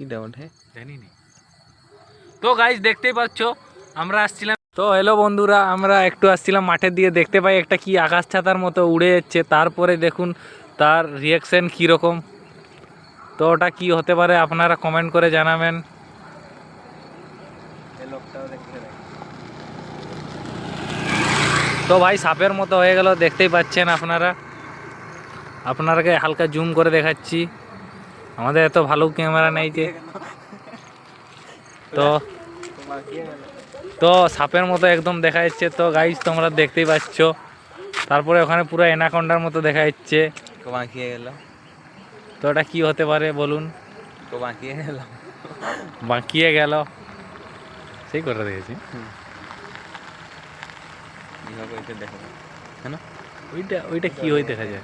কি ডাউট হ্যাঁ? জানি না তো গাইজ দেখতেই পাচ্ছ আমরা আসছিলাম। তো হ্যালো বন্ধুরা আমরা একটু আসছিলাম মাঠের দিকে দেখতে পাই একটা কি আকাশ ছাতার মতো উড়ে যাচ্ছে। তারপরে দেখুন তার রিয়াকশান কীরকম। তো ওটা কি হতে পারে আপনারা কমেন্ট করে জানাবেন। তো ভাই সাপের মতো হয়ে গেল দেখতেই পাচ্ছেন আপনারা। আপনারাকে হালকা জুম করে দেখাচ্ছি। আমাদের এত ভালো ক্যামেরা নেই যে। তো তো সাপের মতো একদম দেখা যাচ্ছে। তো গাইজ তোমরা দেখতেই পাচ্ছ। তারপরে ওখানে পুরো এনাকন্ডার মতো দেখা যাচ্ছে। বাঁকিয়ে গেল। তো ওটা কি হতে পারে বলুন। বাঁকিয়ে গেল। বাঁকিয়ে গেল। সেই করে দেখেছি। দেখো ওইটা ওইটা কি হয়ে দেখা যায়?